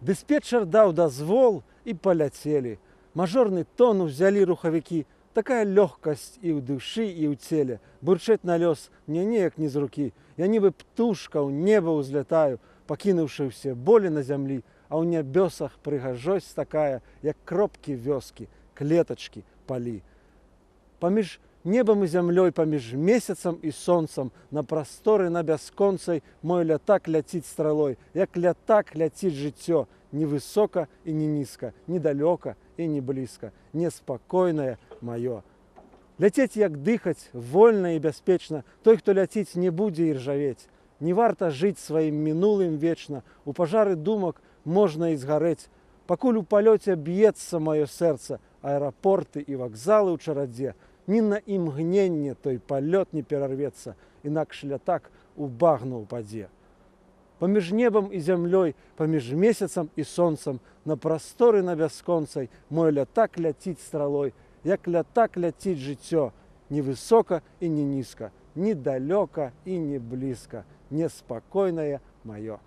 Дыспетчер даў дазвол і паляцелі. Мажорны тон узялі рухавікі, такая лёгкасць і ў душы і ў целе. Бурчэць на лёс мне неяк не з рукі. Я нібы птушка ў неба ўзлятаю, пакінуўшы ўсе болі на зямлі, а ў нябёсах прыгажосць такая, як кропкі вёскі, клетачкі, палі. Паміж небам і зямлёй паміж месяцам і сонцам на прасторы на бясконцай мой лятак ляціць стралой, як лятак ляціць жыццё, невысока і не нізка, недалёка і не блізка, неспакойнае маё. Ляцець як дыхаць, вольна і бяспечна, той, хто ляціць, не будзе іржавець. Не варта жыць сваім мінулым вечна, у пажары думак можна і згарэць. Пакуль у палёце б'ецца маё сэрца, аэрапорты і вакзалы ў чарадзе, ні на імгненне той палёт не перарвецца, інакш лятак у багну ўпадзе. Паміж небам і зямлёй, паміж месяцам і сонцам, на прасторы на бясконцай мой лятак ляціць стралой, як лятак ляціць жыццё, невысока і не нізка, недалёка і не блізка, неспакойнае маё.